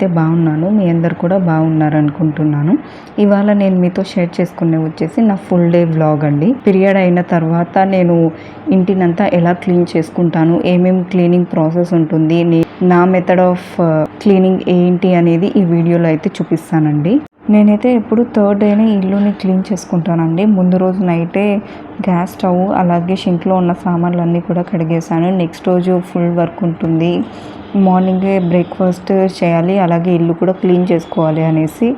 నేనైతే బాగున్నాను మీ అందరు కూడా బాగున్నారు అనుకుంటున్నాను ఇవాళ నేను మీతో షేర్ చేసుకునే వచ్చేసి నా ఫుల్ డే వ్లాగ్ అండి. పీరియడ్ అయిన తర్వాత నేను ఇంటినంతా ఎలా క్లీన్ చేసుకుంటాను ఏమేమి క్లీనింగ్ ప్రాసెస్ ఉంటుంది నా మెథడ్ ఆఫ్ క్లీనింగ్ ఏంటి అనేది ఈ వీడియోలో అయితే చూపిస్తానండి. నేనైతే ఎప్పుడు థర్డ్ డేనే ఇల్లుని క్లీన్ చేసుకుంటానండి. ముందు రోజు నైటే గ్యాస్ స్టవ్ అలాగే షింక్లో ఉన్న సామాన్లు అన్నీ కూడా కడిగేసాను నెక్స్ట్ రోజు ఫుల్ వర్క్ ఉంటుంది. మార్నింగే బ్రేక్ఫాస్ట్ చేయాలి అలాగే ఇల్లు కూడా క్లీన్ చేసుకోవాలి అనేసి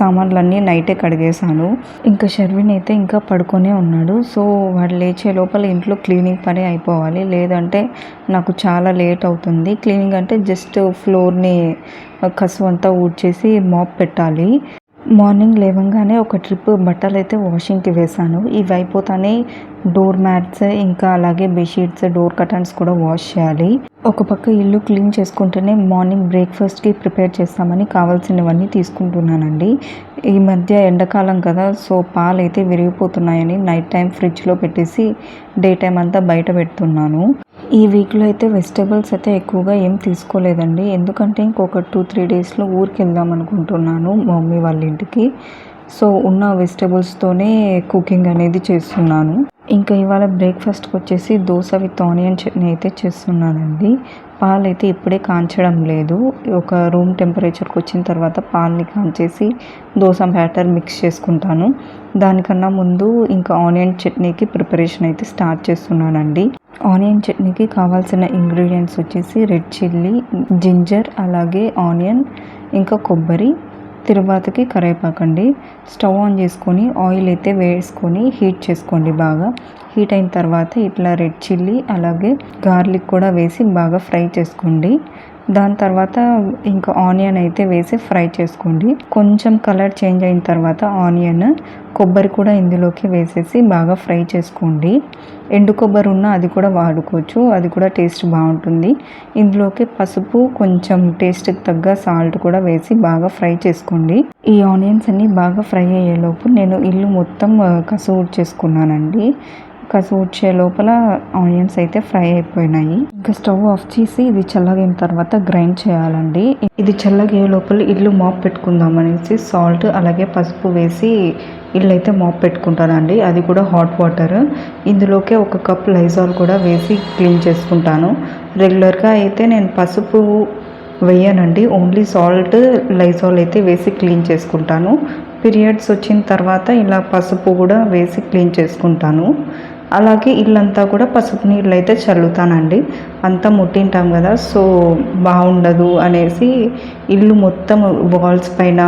సామాన్లన్నీ నైటే కడిగేసాను ఇంకా షర్విన్ అయితే ఇంకా పడుకొనే ఉన్నాడు. సో వాడు లేచే లోపల ఇంట్లో క్లీనింగ్ పని అయిపోవాలి. లేదంటే నాకు చాలా లేట్ అవుతుంది. క్లీనింగ్ అంటే జస్ట్ ఫ్లోర్ని కసు అంతా ఊడ్చేసి మాప్ పెట్టాలి. మార్నింగ్ లేవంగానే ఒక ట్రిప్ బట్టలు అయితే వాషింగ్కి వేశాను. ఇవి అయిపోతానే డోర్ మ్యాట్స్ ఇంకా అలాగే బెడ్షీట్స్ డోర్ కటన్స్ కూడా వాష్ చేయాలి. ఒక పక్క ఇల్లు క్లీన్ చేసుకుంటేనే మార్నింగ్ బ్రేక్ఫాస్ట్కి ప్రిపేర్ చేస్తామని కావాల్సినవన్నీ తీసుకుంటున్నానండి. ఈ మధ్య ఎండాకాలం కదా సో పాలు అయితే విరిగిపోతున్నాయని నైట్ టైం ఫ్రిడ్జ్లో పెట్టేసి డే టైం అంతా బయట పెడుతున్నాను. ఈ వీక్లో అయితే వెజిటేబుల్స్ అయితే ఎక్కువగా ఏం తీసుకోలేదండి. ఎందుకంటే ఇంకొక టూ త్రీ డేస్లో ఊరికి వెళ్దాం అనుకుంటున్నాను మా మమ్మీ వాళ్ళ ఇంటికి. సో ఉన్న వెజిటేబుల్స్తోనే కుకింగ్ అనేది చేస్తున్నాను. ఇంకా ఇవాళ బ్రేక్ఫాస్ట్కి వచ్చేసి దోశ విత్ ఆనియన్ చట్నీ అయితే చేస్తున్నానండి. పాలు అయితే ఇప్పుడే కాంచడం లేదు. ఒక రూమ్ టెంపరేచర్కి వచ్చిన తర్వాత పాలని కాంచేసి దోశ బ్యాటర్ మిక్స్ చేసుకుంటాను. దానికన్నా ముందు ఇంకా ఆనియన్ చట్నీకి ప్రిపరేషన్ అయితే స్టార్ట్ చేస్తున్నానండి. ఆనియన్ చట్నీకి కావాల్సిన ఇంగ్రీడియంట్స్ వచ్చేసి రెడ్ చిల్లీ జింజర్ అలాగే ఆనియన్ ఇంకా కొబ్బరి తిరువాతకి కరివేపాకండి స్టవ్ ఆన్ చేసుకొని ఆయిల్ అయితే వేసుకొని హీట్ చేసుకోండి బాగా. హీట్ అయిన తర్వాత ఇట్లా రెడ్ చిల్లీ అలాగే గార్లిక్ కూడా వేసి బాగా ఫ్రై చేసుకోండి. దాని తర్వాత ఇంకా ఆనియన్ అయితే వేసి ఫ్రై చేసుకోండి. కొంచెం కలర్ చేంజ్ అయిన తర్వాత ఆనియన్ కొబ్బరి కూడా ఇందులోకి వేసేసి బాగా ఫ్రై చేసుకోండి. ఎండు కొబ్బరి ఉన్న అది కూడా వాడుకోవచ్చు అది కూడా టేస్ట్ బాగుంటుంది. ఇందులోకి పసుపు కొంచెం టేస్ట్కి తగ్గ సాల్ట్ కూడా వేసి బాగా ఫ్రై చేసుకోండి. ఈ ఆనియన్స్ అన్నీ బాగా ఫ్రై అయ్యేలోపు నేను ఇల్లు మొత్తం ఆ, కసు చేసుకున్నానండి. కసు వచ్చే లోపల ఆనియన్స్ అయితే ఫ్రై అయిపోయినాయి. ఇంకా స్టవ్ ఆఫ్ చేసి ఇది చల్లగిన తర్వాత గ్రైండ్ చేయాలండి. ఇది చల్లగే లోపల ఇల్లు మాప్ పెట్టుకుందాం అనేసి సాల్ట్ అలాగే పసుపు వేసి ఇల్లు అయితే మాప్ పెట్టుకుంటానండి. అది కూడా హాట్ వాటర్. ఇందులోకే ఒక కప్ లైజాల్ కూడా వేసి క్లీన్ చేసుకుంటాను. రెగ్యులర్గా అయితే నేను పసుపు వేయనండి. ఓన్లీ సాల్ట్ లైజాల్ అయితే వేసి క్లీన్ చేసుకుంటాను. పీరియడ్స్ వచ్చిన తర్వాత ఇలా పసుపు కూడా వేసి క్లీన్ చేసుకుంటాను. అలాగే ఇల్లంతా కూడా పసుపు నీళ్ళు అయితే చల్లుతానండి. అంతా ముట్టింటాం కదా సో బాగుండదు అనేసి ఇల్లు మొత్తం వాల్స్ పైన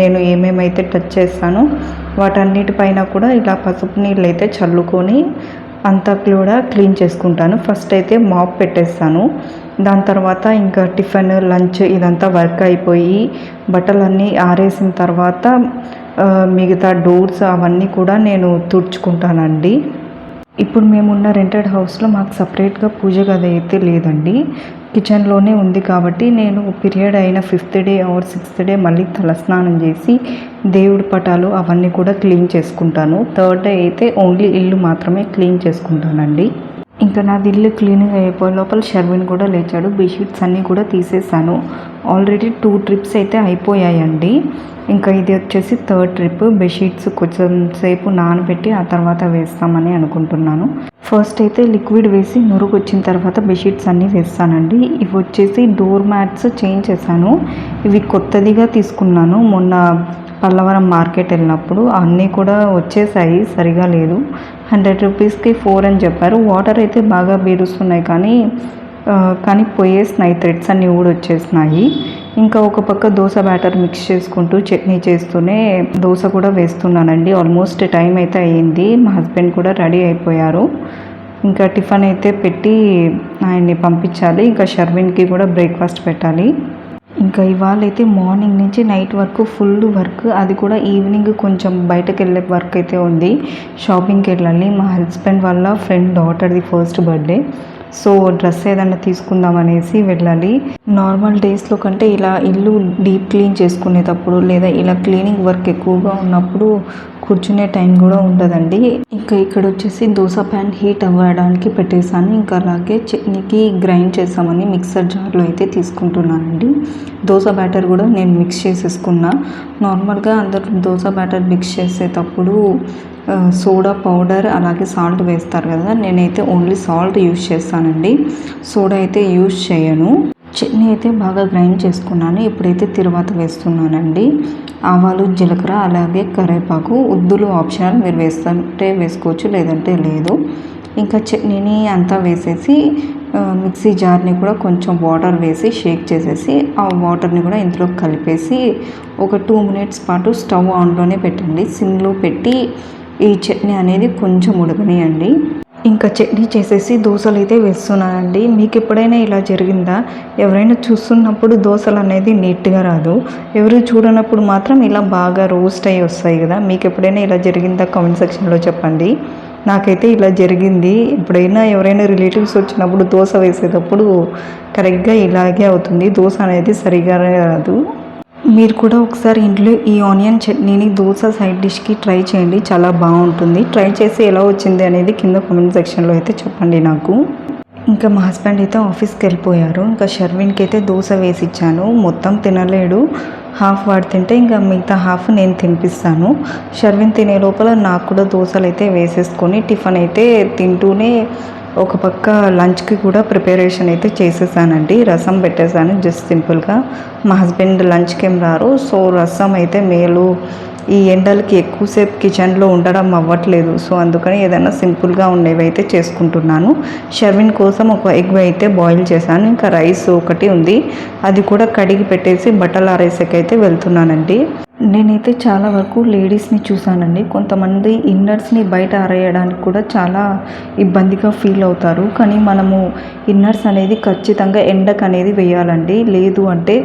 నేను ఏమేమైతే టచ్ చేస్తానో వాటన్నిటిపైన కూడా ఇలా పసుపు నీళ్ళు అయితే చల్లుకొని అంతా కూడా క్లీన్ చేసుకుంటాను. ఫస్ట్ అయితే మాప్ పెట్టేస్తాను. దాని తర్వాత ఇంకా టిఫిన్ లంచ్ ఇదంతా వర్క్ అయిపోయి బట్టలన్నీ ఆరేసిన తర్వాత మిగతా డోర్స్ అవన్నీ కూడా నేను తుడుచుకుంటానండి. ఇప్పుడు మేమున్న రెంటెడ్ హౌస్లో మాకు సపరేట్గా పూజ గది అయితే లేదండి. కిచెన్లోనే ఉంది కాబట్టి నేను పీరియడ్ అయిన fifth day or sixth day మళ్ళీ తలస్నానం చేసి దేవుడి పటాలు అవన్నీ కూడా క్లీన్ చేసుకుంటాను. థర్డ్ డే అయితే ఓన్లీ ఇల్లు మాత్రమే క్లీన్ చేసుకుంటానండి. ఇంకా నాది ఇల్లు క్లీనింగ్ అయిపోయి లోపల షర్విన్ కూడా లేచాడు బెడ్షీట్స్ అన్నీ కూడా తీసేసాను ఆల్రెడీ టూ ట్రిప్స్ అయితే అయిపోయాయండి. ఇంకా ఇది వచ్చేసి థర్డ్ ట్రిప్ బెడ్షీట్స్ కొంచెం సేపు నానబెట్టి ఆ తర్వాత వేస్తామని అనుకుంటున్నాను. ఫస్ట్ అయితే లిక్విడ్ వేసి నురుగు వచ్చిన తర్వాత బెడ్షీట్స్ అన్నీ వేస్తానండి. ఇవి వచ్చేసి డోర్ మ్యాట్స్ చేంజ్ చేశాను. ఇవి కొత్తదిగా తీసుకున్నాను. మొన్న పల్లవరం మార్కెట్ వెళ్ళినప్పుడు అన్నీ కూడా వచ్చేసాయి సరిగా లేదు. హండ్రెడ్ రూపీస్కి ఫోర్ అని చెప్పారు. వాటర్ అయితే బాగా బీరుస్తున్నాయి కానీ కానీ పోయేసినాయి. థ్రెడ్స్ అన్నీ కూడా వచ్చేసినాయి. ఇంకా ఒక పక్క దోశ బ్యాటర్ మిక్స్ చేసుకుంటూ చట్నీ చేస్తూనే దోశ కూడా వేస్తున్నానండి. ఆల్మోస్ట్ టైం అయితే అయ్యింది మా హస్బెండ్ కూడా రెడీ అయిపోయారు. ఇంకా టిఫిన్ అయితే పెట్టి ఆయన్ని పంపించాలి. ఇంకా షర్విన్కి కూడా బ్రేక్ఫాస్ట్ పెట్టాలి. ఇంకా ఇవాళ అయితే మార్నింగ్ నుంచి నైట్ వరకు ఫుల్ వర్క్ అది కూడా ఈవినింగ్ కొంచెం బయటకు వెళ్ళే వర్క్ అయితే ఉంది. షాపింగ్కి వెళ్ళాలి. మా హస్బెండ్ వాళ్ళ ఫ్రెండ్ డాటర్ది ఫస్ట్ బర్త్డే సో డ్రెస్ ఏదైనా తీసుకుందాం అనేసి వెళ్ళాలి. నార్మల్ డేస్లో కంటే ఇలా ఇల్లు డీప్ క్లీన్ చేసుకునేటప్పుడు లేదా ఇలా క్లీనింగ్ వర్క్ ఎక్కువగా ఉన్నప్పుడు కూర్చునే టైం కూడా ఉండదండి. ఇంకా ఇక్కడ వచ్చేసి దోశ ప్యాన్ హీట్ అవ్వడానికి పెట్టేశాను. ఇంకా అలాగే చట్నీకి గ్రైండ్ చేసామని మిక్సర్ జార్లో అయితే తీసుకుంటున్నానండి. దోశ బ్యాటర్ కూడా నేను మిక్స్ చేసేసుకున్నా. నార్మల్గా అందరూ దోశ బ్యాటర్ మిక్స్ చేసేటప్పుడు సోడా పౌడర్ అలాగే సాల్ట్ వేస్తారు కదా నేనైతే ఓన్లీ సాల్ట్ యూస్ చేస్తానండి. సోడా అయితే యూస్ చేయను. చట్నీ అయితే బాగా గ్రైండ్ చేసుకున్నాను. ఇప్పుడైతే తిరువాత వేస్తున్నానండి. ఆవాలు జీలకర్ర అలాగే కరివేపాకు ఉద్దులు ఆప్షనల్ మీరు వేస్తుంటే వేసుకోవచ్చు లేదంటే లేదు. ఇంకా చట్నీని అంతా వేసేసి మిక్సీ జార్ని కూడా కొంచెం వాటర్ వేసి షేక్ చేసేసి ఆ వాటర్ని కూడా ఇందులో కలిపేసి ఒక టూ మినిట్స్ పాటు స్టవ్ ఆన్లోనే పెట్టండి. సిమ్లో పెట్టి ఈ చట్నీ అనేది కొంచెం ఉడకనియండి. ఇంకా చట్నీ చేసేసి దోశలు అయితే వేస్తున్నానండి. మీకు ఎప్పుడైనా ఇలా జరిగిందా? ఎవరైనా చూస్తున్నప్పుడు దోశలు అనేది నీట్గా రాదు. ఎవరు చూడనప్పుడు మాత్రం ఇలా బాగా రోస్ట్ అయ్యి వస్తాయి కదా. మీకు ఎప్పుడైనా ఇలా జరిగిందా? కామెంట్ సెక్షన్లో చెప్పండి. నాకైతే ఇలా జరిగింది. ఎప్పుడైనా ఎవరైనా రిలేటివ్స్ వచ్చినప్పుడు దోశ వేసేటప్పుడు కరెక్ట్గా ఇలాగే అవుతుంది. దోశ అనేది సరిగా రాదు. మీరు కూడా ఒకసారి ఇంట్లో ఈ ఆనియన్ చట్నీని దోశ సైడ్ డిష్కి ట్రై చేయండి. చాలా బాగుంటుంది. ట్రై చేసి ఎలా వచ్చింది అనేది కింద కామెంట్ సెక్షన్లో అయితే చెప్పండి నాకు. ఇంకా మా హస్బెండ్ అయితే ఆఫీస్కి వెళ్ళిపోయారు. ఇంకా షర్విన్కి అయితే దోశ వేసి ఇచ్చాను. మొత్తం తినలేడు. హాఫ్ వాడు తింటే ఇంకా మిగతా హాఫ్ నేను తినిపిస్తాను. షర్విన్ తినే లోపల నాకు కూడా దోశలు అయితే వేసేసుకొని టిఫిన్ అయితే తింటూనే ఒక పక్క లంచ్కి కూడా ప్రిపరేషన్ అయితే చేసేసానండి. రసం పెట్టేశాను జస్ట్ సింపుల్గా. మా హస్బెండ్ లంచ్కి ఏం రారు. సో రసం అయితే మేలు. ఈ ఎండలకి ఎక్కువసేపు కిచెన్లో ఉండడం అవ్వట్లేదు. సో అందుకని ఏదైనా సింపుల్గా ఉండేవి అయితే చేసుకుంటున్నాను. షర్విన్ కోసం ఒక ఎగ్ అయితే బాయిల్ చేశాను. ఇంకా రైస్ ఒకటి ఉంది. అది కూడా కడిగి పెట్టేసి బట్టలు ఆరేసేకైతే వెళ్తున్నానండి. నేనైతే చాలా వరకు లేడీస్ని చూసానండి కొంతమంది ఇన్నర్స్ని బయట ఆరేయడానికి కూడా చాలా ఇబ్బందిగా ఫీల్ అవుతారు. కానీ మనము ఇన్నర్స్ అనేది ఖచ్చితంగా ఎండకు అనేది వేయాలండి. లేదు అంటే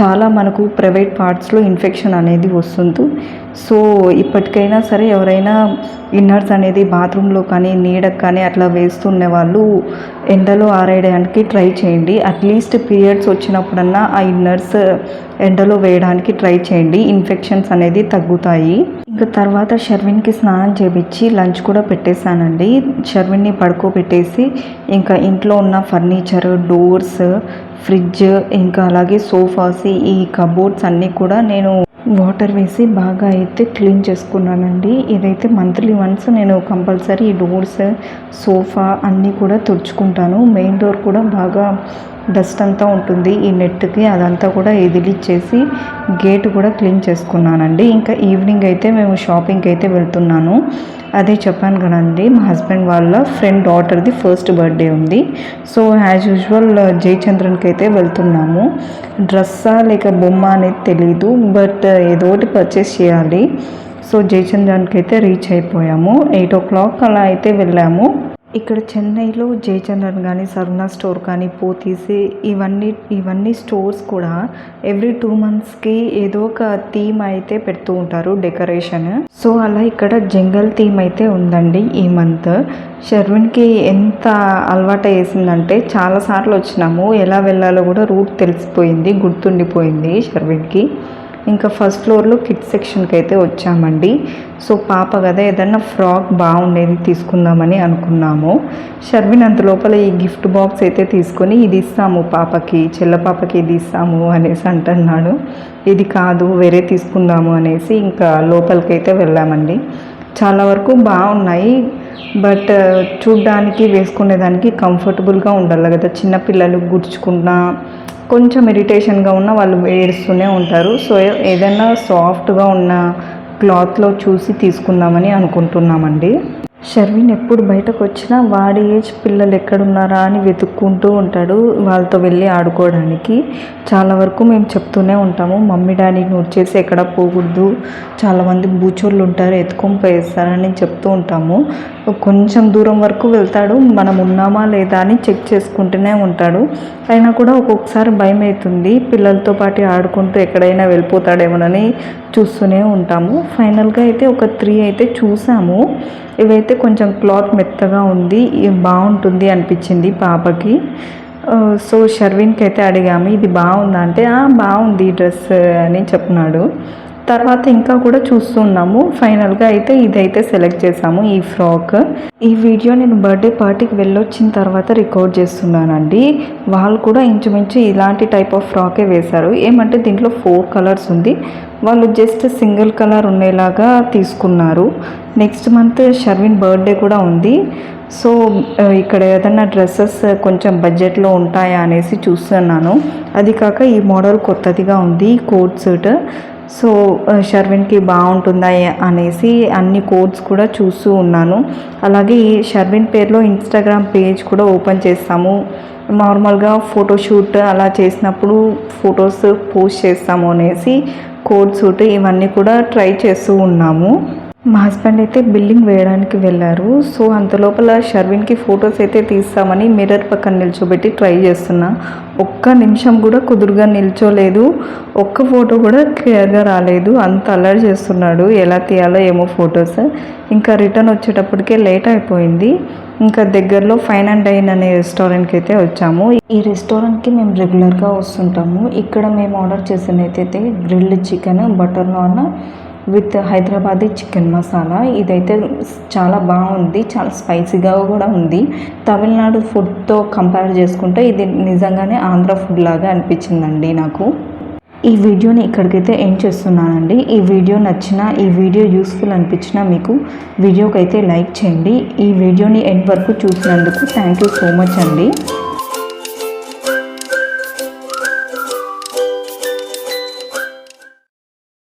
చాలా మనకు ప్రైవేట్ పార్ట్స్లో ఇన్ఫెక్షన్ అనేది వస్తుంది. సో ఇప్పటికైనా సరే ఎవరైనా ఇన్నర్స్ అనేది బాత్రూంలో కానీ నీడకు కానీ అట్లా వేస్తున్న వాళ్ళు ఎండలో ఆరేయడానికి ట్రై చేయండి. అట్లీస్ట్ పీరియడ్స్ వచ్చినప్పుడన్నా ఆ ఇన్నర్స్ ఎండలో వేయడానికి ట్రై చేయండి. ఇన్ఫెక్షన్స్ అనేది తగ్గుతాయి. ఇంకా తర్వాత షర్విన్కి స్నానం చేపించి లంచ్ కూడా పెట్టేశానండి. షర్విన్ని పడుకోబెట్టేసి ఇంకా ఇంట్లో ఉన్న ఫర్నిచర్ డోర్స్ ఫ్రిడ్జ్ ఇంకా అలాగే సోఫాస్ ఈ కబోర్డ్స్ అన్నీ కూడా నేను వాటర్ వేసి బాగా అయితే క్లీన్ చేసుకున్నానండి. ఇదైతే మంత్లీ వన్స్ నేను కంపల్సరీ ఈ డోర్స్ సోఫా అన్నీ కూడా తుడుచుకుంటాను. మెయిన్ డోర్ కూడా బాగా డస్ట్ అంతా ఉంటుంది. ఈ నెట్కి అదంతా కూడా ఎదిలిచ్చేసి గేట్ కూడా క్లీన్ చేసుకున్నానండి. ఇంకా ఈవినింగ్ అయితే మేము షాపింగ్కి అయితే వెళ్తున్నాను. అదే చెప్పాను కదండి మా హస్బెండ్ వాళ్ళ ఫ్రెండ్ డాటర్ది ఫస్ట్ బర్త్డే ఉంది. సో యాజ్ యూజువల్ జయచంద్రన్కి అయితే వెళ్తున్నాము. డ్రెస్సా లేక బొమ్మ అనేది తెలీదు బట్ ఏదో ఒకటి పర్చేస్ చేయాలి. సో జయచంద్రానికి అయితే రీచ్ అయిపోయాము. ఎయిట్ ఓ క్లాక్ అలా అయితే వెళ్ళాము. ఇక్కడ చెన్నైలో జయచంద్రన్ కానీ సరుణ స్టోర్ కానీ పోతీసి ఇవన్నీ ఇవన్నీ స్టోర్స్ కూడా ఎవ్రీ టూ మంత్స్కి ఏదో ఒక థీమ్ అయితే పెడుతూ ఉంటారు డెకరేషన్. సో అలా ఇక్కడ జంగల్ థీమ్ అయితే ఉందండి ఈ మంత్. షర్విన్కి ఎంత అలవాటు వేసిందంటే చాలాసార్లు వచ్చినాము. ఎలా వెళ్ళాలో కూడా రూట్ తెలిసిపోయింది గుర్తుండిపోయింది షర్విన్కి ఇంకా ఫస్ట్ ఫ్లోర్లో కిడ్స్ సెక్షన్కి అయితే వచ్చామండి. సో పాప కదా ఏదన్నా ఫ్రాక్ బాగుండేది తీసుకుందామని అనుకున్నాము. షర్విన్ అంత లోపల ఈ గిఫ్ట్ బాక్స్ అయితే తీసుకొని ఇది ఇస్తాము పాపకి చెల్ల పాపకి ఇది ఇస్తాము అనేసి అంటున్నాడు. ఇది కాదు వేరే తీసుకుందాము అనేసి ఇంకా లోపలికి అయితే వెళ్ళామండి. చాలా వరకు బాగున్నాయి. బట్ చూడ్డానికి వేసుకునేదానికి కంఫర్టబుల్గా ఉండాలి కదా. చిన్నపిల్లలు గుర్చుకున్నా కొంచెం ఇరిటేషన్గా ఉన్న వాళ్ళు ఏడుస్తూనే ఉంటారు. సో ఏదైనా సాఫ్ట్గా ఉన్న క్లాత్లో చూసి తీసుకుందామని అనుకుంటున్నామండి. షర్విన్ ఎప్పుడు బయటకు వచ్చినా వాడి ఏజ్ పిల్లలు ఎక్కడున్నారా అని వెతుక్కుంటూ ఉంటాడు వాళ్ళతో వెళ్ళి ఆడుకోవడానికి. చాలా వరకు మేము చెప్తూనే ఉంటాము మమ్మీ డాడీని వచ్చేసి ఎక్కడ పోకూడదు చాలామంది బూచోళ్ళు ఉంటారు ఎత్తుకొని పోయేస్తారని చెప్తూ ఉంటాము. కొంచెం దూరం వరకు వెళ్తాడు మనం ఉన్నామా లేదా అని చెక్ చేసుకుంటూనే ఉంటాడు. అయినా కూడా ఒక్కొక్కసారి భయం అవుతుంది పిల్లలతో పాటు ఆడుకుంటూ ఎక్కడైనా వెళ్ళిపోతాడేమోనని చూస్తూనే ఉంటాము. ఫైనల్గా అయితే ఒక త్రీ అయితే చూసాము. ఇవైతే అయితే కొంచెం క్లాత్ మెత్తగా ఉంది ఇది బాగుంటుంది అనిపించింది పాపకి. సో షర్విన్కి అయితే అడిగాము ఇది బాగుందా అంటే "ఆ, బాగుంది ఈ డ్రెస్ అని చెప్తున్నాడు తర్వాత ఇంకా కూడా చూస్తున్నాము ఫైనల్గా అయితే ఇదైతే సెలెక్ట్ చేసాము ఈ ఫ్రాక్ ఈ వీడియో నేను బర్త్డే పార్టీకి వెళ్ళొచ్చిన తర్వాత రికార్డ్ చేస్తున్నానండి. వాళ్ళు కూడా ఇంచుమించు ఇలాంటి టైప్ ఆఫ్ ఫ్రాకే వేశారు. ఏమంటే దీంట్లో ఫోర్ కలర్స్ ఉంది. వాళ్ళు జస్ట్ సింగిల్ కలర్ ఉండేలాగా తీసుకున్నారు. నెక్స్ట్ మంత్ షర్విన్ బర్త్డే కూడా ఉంది. సో uh, ఇక్కడ ఏదైనా డ్రెస్సెస్ కొంచెం బడ్జెట్లో ఉంటాయా అనేసి చూస్తున్నాను. అది కాక ఈ మోడల్ కొత్తదిగా ఉంది కోట్ సూట్ సో షర్విన్కి బాగుంటుందా అనేసి అన్ని కోడ్స్ కూడా చూస్తూ ఉన్నాను. అలాగే ఈ షర్విన్ పేరులో ఇన్స్టాగ్రామ్ పేజ్ కూడా ఓపెన్ చేస్తాము. నార్మల్గా ఫోటోషూట్ అలా చేసినప్పుడు ఫొటోస్ పోస్ట్ చేస్తాము అనేసి కోడ్ సూట్ ఇవన్నీ కూడా ట్రై చేస్తూ ఉన్నాము. మా హస్బెండ్ అయితే బిల్లింగ్ వేయడానికి వెళ్ళారు. సో అంత లోపల షర్విన్కి ఫొటోస్ అయితే తీస్తామని మిర్రర్ పక్కన నిల్చోబెట్టి ట్రై చేస్తున్నా. ఒక్క నిమిషం కూడా కుదురుగా నిల్చోలేదు. ఒక్క ఫోటో కూడా క్లియర్గా రాలేదు. అంత అలర్ట్ చేస్తున్నాడు. ఎలా తీయాలో ఏమో ఫొటోస్ ఇంకా రిటర్న్ వచ్చేటప్పటికే లేట్ అయిపోయింది. ఇంకా దగ్గరలో ఫైన్ అండ్ డైన్ అనే రెస్టారెంట్కి అయితే వచ్చాము. ఈ రెస్టారెంట్కి మేము రెగ్యులర్గా వస్తుంటాము. ఇక్కడ మేము order చేసినైతే grilled chicken butter naan with Hyderabadi chicken masala. ఇదైతే చాలా బాగుంది చాలా స్పైసీగా కూడా ఉంది. తమిళనాడు ఫుడ్తో కంపేర్ చేసుకుంటే ఇది నిజంగానే ఆంధ్ర ఫుడ్ లాగా అనిపించిందండి నాకు. ఈ వీడియోని ఇక్కడికైతే ఎండ్ చేస్తున్నానండి. ఈ వీడియో నచ్చిన ఈ వీడియో యూస్ఫుల్ అనిపించిన మీకు వీడియోకి అయితే లైక్ చేయండి. ఈ వీడియోని ఎండ్ వరకు చూసినందుకు థ్యాంక్ యూ సో మచ్ అండి.